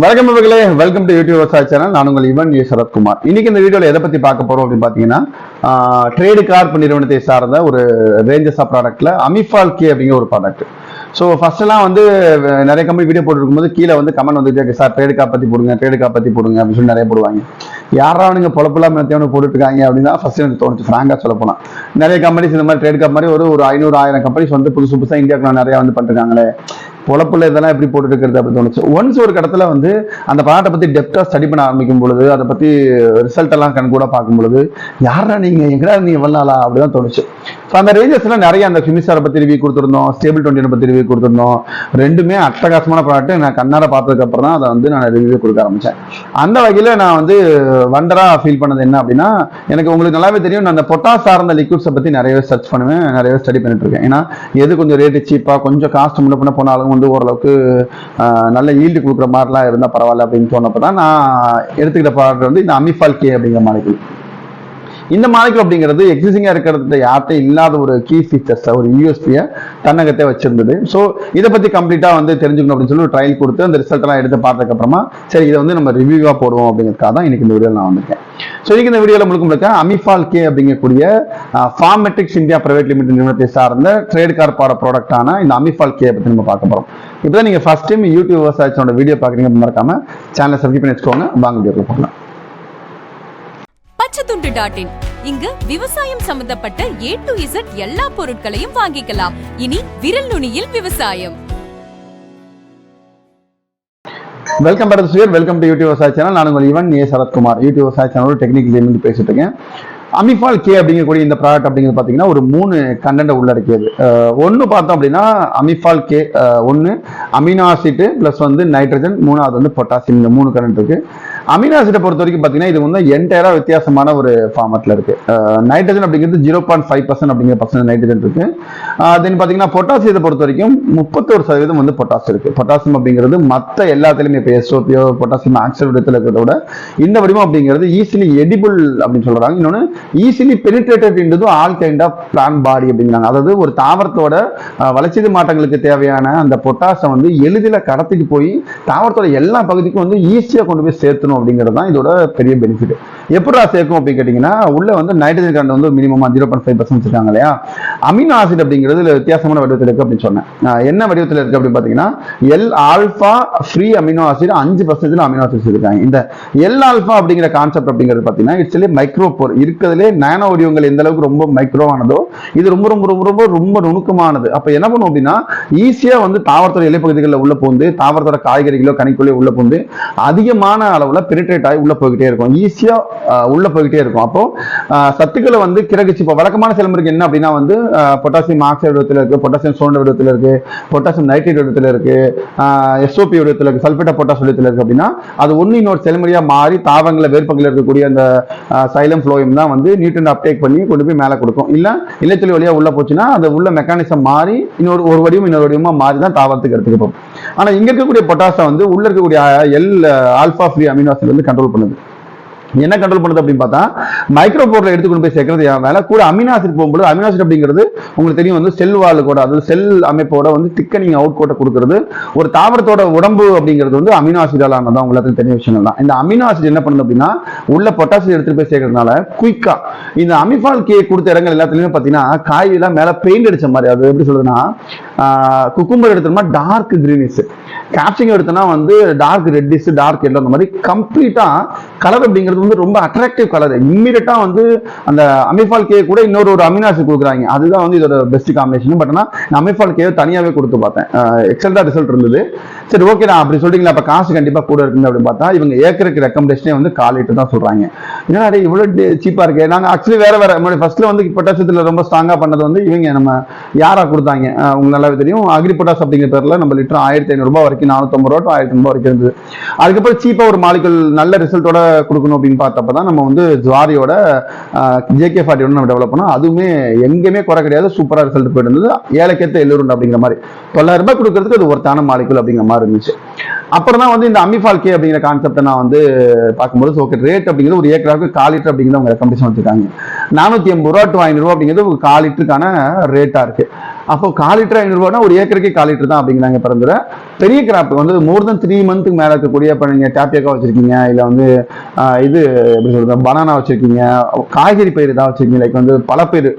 வணக்கம் நண்பர்களே welcome to YouTube விவசாய சேனல் நான் உங்கள் இவன் ஏ சரத்குமார். இன்னைக்கு இந்த வீடியோல எதை பத்தி பார்க்க போறோம் அப்படின்னு பாத்தீங்கன்னா ட்ரேடு கார்ப் நிறுவனத்தை சார்ந்த ஒரு ரேஞ்சஸ் ஆஃப் ப்ராடக்ட்ல அமிஃபால் கே அப்படிங்கிற ஒரு ப்ராடக்ட் ஸோ ஃபர்ஸ்ட் எல்லாம் வந்து நிறைய கம்பெனி வீடியோ போட்டுருக்கும் போது கீழே வந்து கமெண்ட் வந்துட்டு இருக்கு. சார் ட்ரேடு காப் பத்தி போடுங்க ட்ரேடு காப் பத்தி போடுங்க அப்படின்னு சொல்லி நிறைய போடுவாங்க. யாரா அவனுங்க பொழப்பெல்லாம் மெத்தியவனு போட்டுருக்காங்க இருக்காங்க ஃபர்ஸ்ட் எனக்கு தோணுச்சு ஃப்ராங்காக சொல்ல போனால் நிறைய கம்பெனிஸ் இந்த மாதிரி ட்ரேட் கார் மாதிரி ஒரு ஒரு ஐநூறு ஆயிரம் கம்பெனிஸ் வந்து புதுசு புதுசா இந்தியாவுக்கு நிறைய வந்து பண்ணிருக்காங்களே. பொழப்புல இதெல்லாம் எப்படி போட்டுட்டு இருக்கிறது அப்படி தோணுச்சு. ஒன்ஸ் ஒரு கடத்துல வந்து அந்த பாட்டை பத்தி டெப்தா ஸ்டடி பண்ண ஆரம்பிக்கும் பொழுது அதை பத்தி ரிசல்ட் எல்லாம் கண் கூட பார்க்கும் பொழுது யாரா நீங்க? எங்கடா நீளா? அப்படி தான் தோணுச்சு. ஸோ அந்த ரேஞ்சஸ்ல நிறைய அந்த ஃபினிஷரை பற்றி ரிவ்யூ கொடுத்துருந்தோம் ஸ்டேபிள் டுவெண்ட்டி பற்றி ரிவ்யூ கொடுத்துருந்தோம். ரெண்டுமே அட்டகாசமான ப்ராடக்ட் நான் கண்ணார பார்த்ததுக்கு அப்புறம் தான் அதை வந்து நான் ரிவ்யூ கொடுக்க ஆரம்பிச்சேன். அந்த வகையில நான் வந்து வண்டராக ஃபீல் பண்ணது என்ன அப்படின்னா எனக்கு உங்களுக்கு நல்லாவே தெரியும் நான் அந்த பொட்டாஸ் சார்ந்த லிக்விட்ஸை பத்தி நிறையவே சர்ச் பண்ணுவேன் நிறையவே ஸ்டடி பண்ணிட்டு இருக்கேன். ஏன்னா எது கொஞ்சம் ரேட்டு சீப்பாக கொஞ்சம் காஸ்ட் முன்ன பண்ண போனாலும் வந்து ஓரளவுக்கு நல்ல ஈல்டு கொடுக்குற மாதிரிலாம் இருந்தா பரவாயில்ல அப்படின்னு தோணப்போ தான் நான் எடுத்துக்கிட்ட ப்ராடக்ட் வந்து இந்த அமிஃபால் கே அப்படிங்கிற மாலிகுல் இந்த மாலிகுல் அப்படிங்கிறது எக்ஸிஸ்டிங்காக இருக்கிறது யார்கிட்ட இல்லாத ஒரு கீ ஃபீச்சர்ஸ் ஒரு யூஎஸ்பியை தன்னகத்தே வச்சிருந்தது. ஸோ இதை பத்தி கம்ப்ளீட்டா வந்து தெரிஞ்சுக்கணும் அப்படின்னு சொல்லி ஒரு ட்ரையல் கொடுத்து அந்த ரிசல்ட்லாம் எடுத்து பார்த்ததுக்கப்புறமா சரி இதை வந்து நம்ம ரிவ்யூவாக போடுவோம் அப்படிங்கிறதுக்காக தான் இன்னைக்கு இந்த வீடியோவில் நான் வந்திருக்கேன். ஸோ இன்னைக்கு இந்த வீடியோவில் முழுக்க முழுக்க அமிஃபால் கே அப்படிங்கக்கூடிய ஃபார்மெட்டிக்ஸ் இந்தியா பிரைவேட் லிமிடெட் நிறுவனத்தை சார்ந்த ட்ரேட் கார்ப்பாட ப்ராடக்டான இந்த அமிஃபால் கே பத்தி நம்ம பார்க்க போறோம். இப்போ நீங்க ஃபர்ஸ்ட் டைம் யூடியூப் விவசாயத்தோட வீடியோ பார்க்குறீங்க மறக்காம சேனலை சப்ஸ்கிரைப் பண்ணி வச்சுக்கோங்க. வாங்க வீடியோ போகலாம். பச்சைத்துண்டு டாட் இன் இங்கு விவசாயம் சம்பந்தப்பட்ட ஏ டு இசட் எல்லா பொருட்களையும் வாங்கிக்கலாம். இனி விரல் நுனியில் விவசாயம். வெல்கம் பரத் சுயர் வெல்கம் டு யூடியூப் விவசாய சேனல் நான் உங்கள் இவன் ஏ சரத்குமார் யூடியூப் விவசாய சேனலோட டெக்னிக்கல் இருந்து பேசிட்டு இருக்கேன். அமிஃபால் கே அப்படிங்கக்கூடிய இந்த ப்ராடக்ட் அப்படிங்கிறது பார்த்தீங்கன்னா ஒரு மூணு கண்டென்ட் உள்ளடக்கியது. ஒன்று பார்த்தோம் அப்படின்னா அமிஃபால் கே ஒன்று அமினோ ஆசிட் ப்ளஸ் வந்து நைட்ரஜன் மூணாவது வந்து பொட்டாசியம் இந்த மூணு கண்டென்ட் இருக்குது அமினோ பொறுத்த வரைக்கும் பார்த்தீங்கன்னா இது வந்து என்டையராக வித்தியாசமான ஒரு ஃபார்மட்டில் இருக்கு. நைட்ரஜன் அப்படிங்கிறது ஜீரோ பாயிண்ட் ஃபைவ் பர்சன்ட் அப்படிங்கிற பர்சன்ட் நைட்ரஜன் இருக்கு. தென் பார்த்தீங்கன்னா பொட்டாசியத்தை பொறுத்த வரைக்கும் முப்பத்தோரு சதவீதம் வந்து பொட்டாசியம் இருக்கு. பொட்டாசியம் அப்படிங்கிறது மற்ற எல்லாத்துலையுமே இப்போ எஸ்ஓபியோ பொட்டாசியம் ஆக்சைடு விடத்தில் இருக்கிறத விட இந்த வடிவம் அப்படிங்கிறது ஈஸிலி எடிபிள் அப்படின்னு சொல்றாங்க. இன்னொன்று easily penetrated இன்றது all kind of plant body அப்படிங்கிறாங்க. அதாவது ஒரு தாவரத்தோட வளர்ச்சி மாற்றங்களுக்கு தேவையான அந்த பொட்டாசை வந்து எளிதில் கடத்திட்டு போய் தாவரத்தோட எல்லா பகுதிக்கும் வந்து ஈஸியாக கொண்டு போய் சேர்த்தணும் அப்படிங்கிறது தான் இதோட பெரிய பெனிஃபிட் எப்படா சேர்க்கும் அப்படின்னு கேட்டிங்கன்னா உள்ள வந்து நைட்ரஜன் கரண்ட் வந்து minimum zero point five percent வச்சிருக்காங்க இல்லையா? அமினோ ஆசிட் அப்படிங்கிறது வித்தியாசமான வடிவத்தில் இருக்கு அப்படின்னு சொன்னேன். என்ன வடிவத்தில் இருக்கு அப்படின்னு பார்த்தீங்கன்னா L alpha free amino acid அஞ்சு பர்சன்டேஜ் அமினோ ஆசிட் இருக்காங்க இந்த எல் ஆல்ஃபா அப்படிங்கிற கான்செப்ட் அப்படிங்கிறது பார்த்தீங்கன்னா இட்ஸ்லி மைக்ரோ போர் இருக்கிறதுலே நானோ வடிவங்கள் எந்த அளவுக்கு ரொம்ப மைக்ரோவானதோ இது ரொம்ப ரொம்ப ரொம்ப ரொம்ப ரொம்ப நுணுக்கமானது. அப்ப என்ன பண்ணும் அப்படின்னா ஈஸியா வந்து தாவரத்தோட இலைப்பகுதிகளில் உள்ள போந்து தாவரத்தோட காய்கறிகளோ கனிக்குள்ளே உள்ள போந்து அதிகமான அளவுல பெனிட்ரேட் ஆகி உள்ள போய்கிட்டே இருக்கும். ஈஸியா உள்ள போய்கிட்டே இருக்கும். அப்போ சத்துக்களை வந்து கிரகிச்சு இப்போ வழக்கமான செயல்முறைக்கு என்ன அப்படின்னா வந்து பொட்டாசியம் ஆக்சைடு விடத்தில் இருக்கு பொட்டாசியம் சோன விடத்தில் இருக்கு பொட்டாசியம் நைட்ரேட் விடத்தில் இருக்கு எஸ்ஓபி விடத்தில் இருக்கு சல்ஃபேட்டா பொட்டாஸ் விடத்தில் இருக்கு அப்படின்னா அது ஒன்று இன்னொரு செயல்முறையா மாறி தாவங்களை வேர்ப்பங்களில் இருக்கக்கூடிய அந்த சைலம் ஃப்ளோயம் தான் வந்து நியூட்ரன் அப்டேக் பண்ணி கொண்டு போய் மேலே கொடுக்கும். இல்ல இலைச்சொலி வழியா உள்ள போச்சுன்னா அது உள்ள மெக்கானிசம் மாறி இன்னொரு ஒரு வடிவம் இன்னொரு வடிவமா மாறி தான் தாவரத்துக்கு எடுத்துக்கப்போம் ஆனால் ஆனா இங்க இருக்கக்கூடிய பொட்டாசை வந்து உள்ள இருக்கக்கூடிய L alpha free amino acid வந்து கண்ட்ரோல் பண்ணுது. என்ன கண்ட்ரோல் பண்ணுது அப்படின்னு பார்த்தா மைக்ரோ போர்ல எடுத்துக்கொண்டு போய் சேர்க்கறது என் வேலை. கூட அமினாசிட் போகும்போது அமினாசிட் அப்படிங்கிறது உங்களுக்கு தெரியும் வந்து செல் வால் கூட அதாவது செல் அமைப்போட வந்து திக்கனிங் அவுட் கோட்டை கொடுக்கறது. ஒரு தாவரத்தோட உடம்பு அப்படிங்கிறது வந்து அமினோ ஆனதான் உங்களுக்கு தெரிஞ்ச விஷயங்கள் தான். இந்த அமினாசிட் என்ன பண்ணுது அப்படின்னா உள்ள பொட்டாசியம் எடுத்துட்டு போய் சேர்க்கறதுனால குயிக்கா இந்த அமிஃபால் கே கொடுத்த இடங்கள் எல்லாத்துலயுமே பார்த்தீங்கன்னா காய்கறிலாம் மேல பெயிண்ட் அடிச்ச மாதிரி அது எப்படி சொல்றதுன்னா குக்கும்பர் எடுத்தோம்னா டார்க் கிரீனிஷ் கேப்சிங் எடுத்தோம்னா வந்து டார்க் ரெட்டிஷ் டார்க் எல்லோ அந்த மாதிரி கம்ப்ளீட்டா கலர் அப்படிங்கிறது வந்து ரொம்ப அட்ராக்டிவ் கலர் இம்மிடியட்டா வந்து அந்த அமிஃபால் கே கூட இன்னொரு ஒரு அமினாசி கொடுக்குறாங்க. அதுதான் வந்து இதோட பெஸ்ட் காம்பினேஷன் பட் ஆனால் நான் அமிஃபால் கே தனியாகவே கொடுத்து பார்த்தேன். எக்ஸல்டா ரிசல்ட் இருந்தது. சரி ஓகே நான் அப்படி சொல்றீங்களா? அப்ப காசு கண்டிப்பா கூட இருக்குங்க அப்படின்னு பார்த்தா இவங்க ஏக்கருக்கு ரெக்கமெண்டேஷனே வந்து கால் லிட்டர் தான் சொல்றாங்க. என்னடா டேய் இவ்வளவு சீப்பா இருக்கு. நாங்க ஆக்சுவலி வேற வேற ஃபர்ஸ்ட்ல வந்து பொட்டாசியத்தில் ரொம்ப ஸ்ட்ராங்கா பண்ணது வந்து இவங்க நம்ம யாரா கொடுத்தாங்க? உங்களுக்கு நல்லாவே தெரியும். அக்ரி பொட்டாஸ் அப்படிங்கிற பேர்ல நம்ம லிட்டர் ஆயிரத்தி ஐநூறு ரூபாய் வரைக்கும் நானூற்றம்பது ரூபா டு ஆயிரத்தி ரூபாய் வரைக்கும் இருந்தது. அதுக்கப்புறம் சீப்பா ஒரு மாலிகுல் நல்ல ரிசல்ட்டோட கொடுக்கணும் அப்படின்னு பார்த்தப்ப தான் நம்ம வந்து ஜுவாரியோட ஜேகே ஃபார்ட்டி ஒன்று நம்ம டெவலப் பண்ணோம். அதுவுமே எங்கேயுமே குறை கிடையாது. சூப்பராக ரிசல்ட் போயிட்டு இருந்தது. ஏழைக்கேத்த எல்லோருண்டு அப்படிங்கிற மாதிரி. தொள்ளாயிரம் ரூபாய் கொடுக்கறதுக்கு அது ஒருத்தான மாலிகுல் அப்படிங்கிற மாதிரி இருந்துச்சு. அப்புறம் தான் வந்து இந்த அமிஃபால் கே அப்படிங்கிற கான்செப்டை நான் வந்து பார்க்கும்போது ஓகே ரேட் அப்படிங்கிறது ஒரு ஏக்கராவுக்கு கால் லிட்டர் அப்படிங்கிறது அவங்க ரெக்கமெண்டேஷன் வச்சிருக்காங்க. நானூற்றி எண்பது ரூபா டு ஐநூறு ரூபா அப்படிங்கிறது ஒரு கால் லிட்டருக்கான ரேட்டாக இருக்கு. அப்போ கால் லிட்டர் ஐநூறுரூவானா ஒரு ஏக்கருக்கே கால் லிட்டர் தான் அப்படிங்கிறாங்க பிறந்துட பெரிய கிராப் வந்து மோர் தென் த்ரீ மந்த்துக்கு மேலே இருக்கக்கூடிய இப்போ நீங்கள் டேப்பியக்கா வச்சிருக்கீங்க இல்லை வந்து ஆஹ், இது எப்படி சொல்றது பனானா வச்சிருக்கீங்க காய்கறி பயிர் ஏதாவது வச்சிருக்கீங்க. லைக் வந்து பழப்பயிர்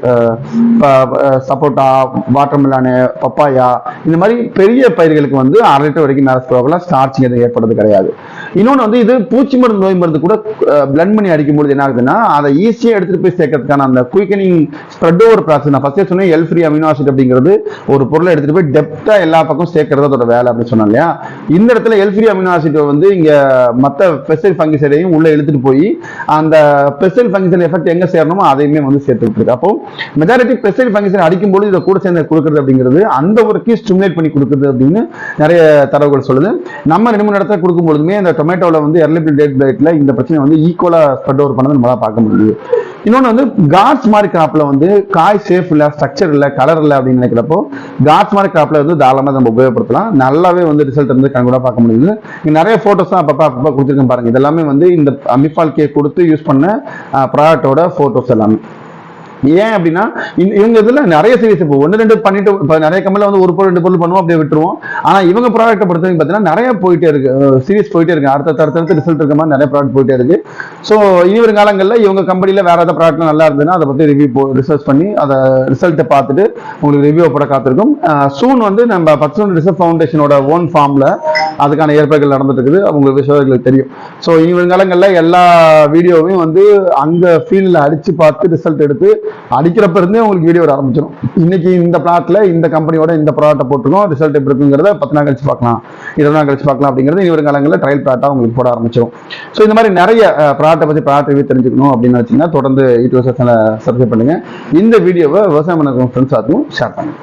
சப்போட்டா வாட்டர்மெலானு பப்பாயா இந்த மாதிரி பெரிய பயிர்களுக்கு வந்து அரை லிட்டர் வரைக்கும் மேலே ஸ்டார்ச்சிங் எதுவும் ஏற்படுறது கிடையாது. இன்னொன்று வந்து இது பூச்சி மருந்து நோய் மருந்து கூட பிளண்ட் பண்ணி அடிக்கும்போது என்ன ஆகுதுன்னா அதை ஈஸியாக எடுத்துகிட்டு போய் சேர்க்கறதுக்கான அந்த குயிக்கனிங் ஸ்ப்ரெட் ஓவர் ப்ராசஸ் நான் ஃபஸ்ட்டே சொன்னேன் எல் ஃப்ரீ அமினோ ஆசிட் அப்படிங்கிறது ஒரு பொருளை எடுத்துகிட்டு போய் டெப்த்தாக எல்லா பக்கம் சேர்க்கறது அதோட வேலை அப்படின்னு சொன்னேன் இல்லையா? இந்த இடத்துல எல் ஃப்ரீ அமினோ ஆசிட் வந்து இங்கே மற்ற பெஸ்டைல் ஃபங்கிசைடையும் உள்ளே இழுத்துட்டு போய் அந்த பெஸ்டைல் ஃபங்கிசைட் எஃபெக்ட் எங்கே சேரணுமோ அதையுமே வந்து சேர்த்துக்கிட்டு இருக்கு. அப்போ மெஜாரிட்டி பெஸ்டைல் ஃபங்கிசைட் அடிக்கும்போது இதை கூட சேர்ந்து கொடுக்குறது அப்படிங்கிறது அந்த ஒரு கீ ஸ்டிமுலேட் பண்ணி கொடுக்குறது அப்படின்னு நிறைய தரவுகள் சொல்லுது. நம்ம ரெண்டு மூணு இடத்துல கொடுக்கும் பொழுதுமே இந்த டொமேட்டோவில் வந்து எர்லிபிள் டேட் பிளேட்டில் இந்த பிரச்சனை வந்து ஈக்குவலா ஸ்ப்ரெட் ஓவர் பண்ணது நம்மளால் பார்க்க முடியுது. இன்னொன்று வந்து காட்ஸ் மாதிரி கிராப்பில் வந்து காய் சேஃப் இல்லை ஸ்ட்ரக்சர் இல்லை கலர் இல்லை அப்படின்னு நினைக்கிறப்போ காட்ஸ் மாதிரி கிராப்பில் வந்து தாராளமாக நம்ம உபயோகப்படுத்தலாம். நல்லாவே வந்து ரிசல்ட் வந்து கண்கூட பார்க்க முடியுது. இங்க நிறைய ஃபோட்டோஸ் தான் அப்பப்போ அப்பப்போ கொடுத்துருக்கேன் பாருங்க. இதெல்லாமே வந்து இந்த அமிஃபால் கேக் கொடுத்து யூஸ் பண்ண ப்ராடக்டோட ஃபோட்டோஸ் எல்லாமே. ஏன் அப்படின்னா இவங்க இதுல நிறைய சீரிஸ் இப்போ ஒன்று ரெண்டு பண்ணிட்டு இப்போ நிறைய கம்பெனியில் வந்து ஒரு பொருள் ரெண்டு பொருள் பண்ணுவோம் அப்படியே விட்டுருவோம். ஆனால் இவங்க ப்ராடக்ட்டை பொறுத்த வரைக்கும் பார்த்தீங்கன்னா நிறைய போயிட்டே இருக்கு. சீரிஸ் போயிட்டே இருக்கு. அடுத்த அடுத்தடுத்து ரிசல்ட் இருக்க மாதிரி நிறைய ப்ராடக்ட் போயிட்டே இருக்கு. ஸோ இனி ஒரு காலங்களில் இவங்க கம்பெனியில் வேற ஏதாவது ப்ராடக்ட் நல்லா இருந்ததுன்னா அதை பற்றி ரிவ்யூ ரிசர்ச் பண்ணி அதை ரிசல்ட்டை பார்த்துட்டு உங்களுக்கு ரிவ்யூ போட காத்திருக்கும். சூன் வந்து நம்ம பர்சனல் ரிசர்வ் ஃபவுண்டேஷனோட ஓன் ஃபார்மில் அதுக்கான ஏற்பாடுகள் நடந்துட்டு இருக்குது. உங்களுக்கு விஷயங்களுக்கு தெரியும். ஸோ இனி வரும் காலங்களில் எல்லா வீடியோவையும் வந்து அங்கே ஃபீல்டில் அடித்து பார்த்து ரிசல்ட் எடுத்து அடிக்கிறப்ப இருந்தே உங்களுக்கு வீடியோ வர ஆரம்பிச்சிடும் இன்னைக்கு இந்த பிளாட்ல இந்த கம்பெனியோட இந்த ப்ராடக்ட்டை போட்டுருக்கோம். ரிசல்ட் எப்படி இருக்குங்கிறத பத்து நாள் கழிச்சு பார்க்கலாம். இருபது நாள் கழிச்சு பார்க்கலாம் அப்படிங்கிறது இனி வரும் காலங்களில் ட்ரையல் ப்ராடக்டாக உங்களுக்கு போட ஆரம்பிச்சிடும் ஸோ இந்த மாதிரி நிறைய ப்ராடக்ட்டை பற்றி ப்ராடக்ட் ரிவ்யூ தெரிஞ்சுக்கணும் அப்படின்னு வச்சிங்கன்னா தொடர்ந்து யூடியூப் செக்ஷனில் சப்ஸ்கிரைப் பண்ணுங்க. இந்த வீடியோவை விவசாயம் பண்ண ஃப்ரெண்ட்ஸ் ஆகும் ஷேர் பண்ணுங்க.